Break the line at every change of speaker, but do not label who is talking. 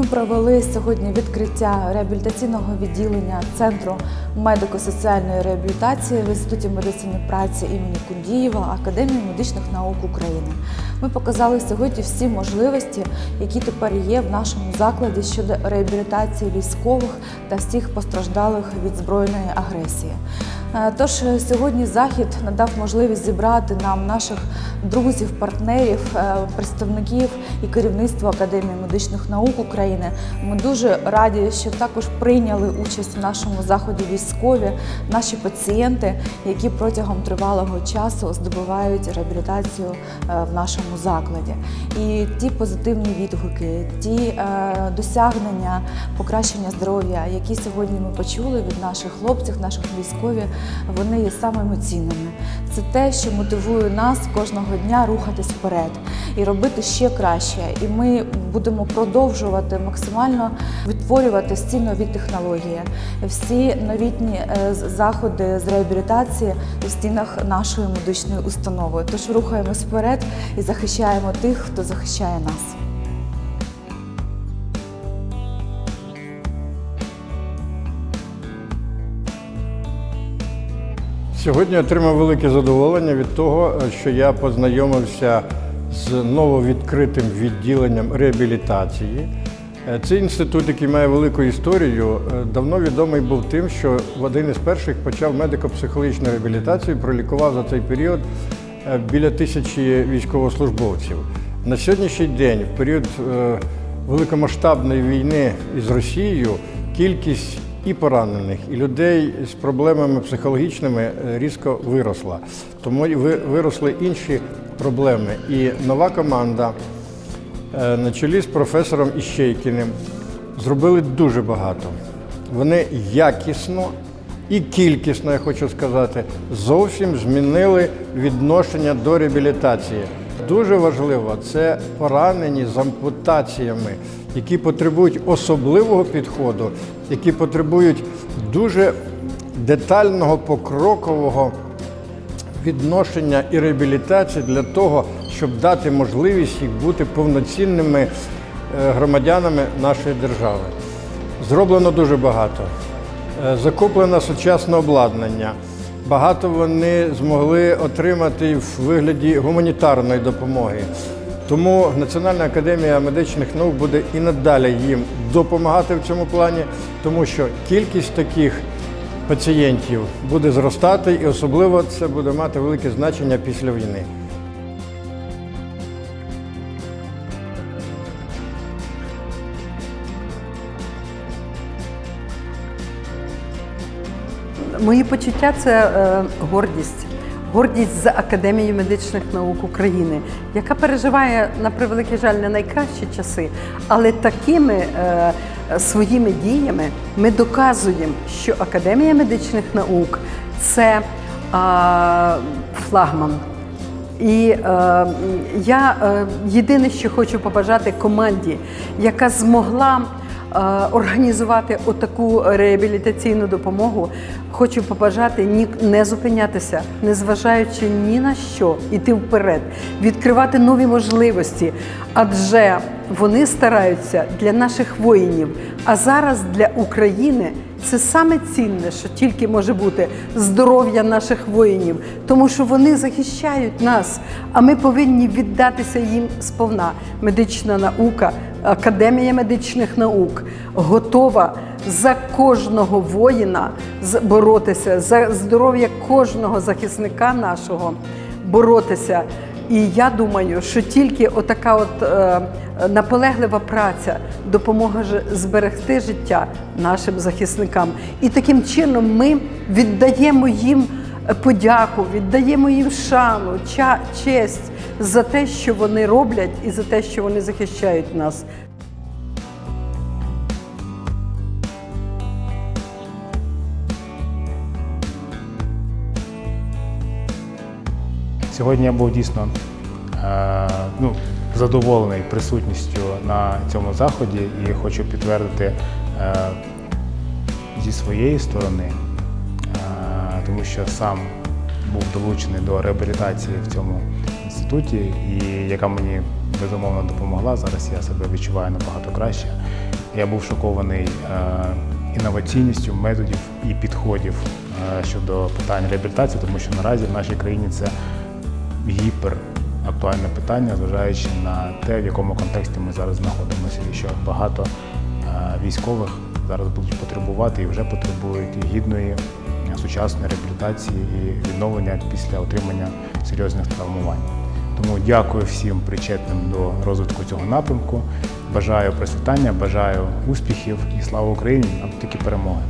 Ми провели сьогодні відкриття реабілітаційного відділення Центру медико-соціальної реабілітації в Інституті медицини праці імені Кундієва Академії медичних наук України. Ми показали сьогодні всі можливості, які тепер є в нашому закладі щодо реабілітації військових та всіх постраждалих від збройної агресії. Е, Тож е, сьогодні захід надав можливість зібрати нам наших друзів, партнерів, е, представників і керівництва Академії медичних наук України. Ми дуже раді, що також прийняли участь в нашому заході військові, наші пацієнти, які протягом тривалого часу здобувають реабілітацію в нашому закладі. І ті позитивні відгуки, ті досягнення покращення здоров'я, які сьогодні ми почули від наших хлопців, наших військових, вони є самими цінними. Це те, що мотивує нас кожного дня рухатись вперед і робити ще краще. І ми будемо продовжувати максимально відтворювати всі нові технології, всі новітні е, заходи з реабілітації в стінах нашої медичної установи. Тож рухаємось вперед і захищаємо тих, хто захищає нас.
Сьогодні отримав велике задоволення від того, що я познайомився з нововідкритим відділенням реабілітації. Е, Цей інститут, який має велику історію, е, давно відомий був тим, що в один із перших почав медико-психологічну реабілітацію, пролікував за цей період е, біля тисячі військовослужбовців. На сьогоднішній день, в період великомасштабної війни із Росією, кількість і поранених, і людей з проблемами психологічними е, різко виросла. Тому виросли інші проблеми. І нова команда е, на чолі з професором Іщейкіним зробили дуже багато. Вони якісно і кількісно, я хочу сказати, зовсім змінили відношення до реабілітації. Дуже важливо це поранені з ампутаціями, які потребують особливого підходу, які потребують дуже детального покрокового відношення і реабілітації для того, щоб дати можливість їх бути повноцінними е, громадянами нашої держави. Зроблено дуже багато. Е, Закуплено сучасне обладнання. Багато вони змогли отримати в вигляді гуманітарної допомоги. Тому Національна академія медичних наук буде і надалі їм допомагати в цьому плані, тому що кількість таких пацієнтів буде зростати, і особливо це буде мати велике значення після війни.
Мої почуття це е, гордість. Гордість за Академією медичних наук України, яка переживає на превеликий жаль не найкращі часи, але такими е, своїми діями ми доказуємо, що Академія медичних наук це е, флагман. І е, я е, єдине, що хочу побажати команді, яка змогла організувати отаку реабілітаційну допомогу, хочу побажати ні не зупинятися, не зважаючи ні на що, іти вперед, відкривати нові можливості, адже вони стараються для наших воїнів, а зараз для України. Це саме цінне, що тільки може бути здоров'я наших воїнів, тому що вони захищають нас, а ми повинні віддатися їм сповна. Медична наука, академія медичних наук готова за кожного воїна боротися, за здоров'я кожного захисника нашого боротися. І я думаю, що тільки отака от е, наполеглива праця допоможе зберегти життя нашим захисникам. І таким чином ми віддаємо їм подяку, віддаємо їм шану, честь за те, що вони роблять, і за те, що вони захищають нас.
Сьогодні я був дійсно е, ну, задоволений присутністю на цьому заході і хочу підтвердити е, зі своєї сторони, тому що сам був долучений до реабілітації в цьому інституті, і яка мені безумовно допомогла. Зараз я себе відчуваю набагато краще. Я був шокований е, інноваційністю методів і підходів е, щодо питань реабілітації, тому що наразі в нашій країні це гіпер актуальне питання, зважаючи на те, в якому контексті ми зараз знаходимося, і що багато е, військових зараз будуть потребувати і вже потребують гідної сучасної реабілітації і відновлення після отримання серйозних травмувань. Тому дякую всім причетним до розвитку цього напрямку. Бажаю процвітання, бажаю успіхів і слава Україні! Нам тільки перемоги.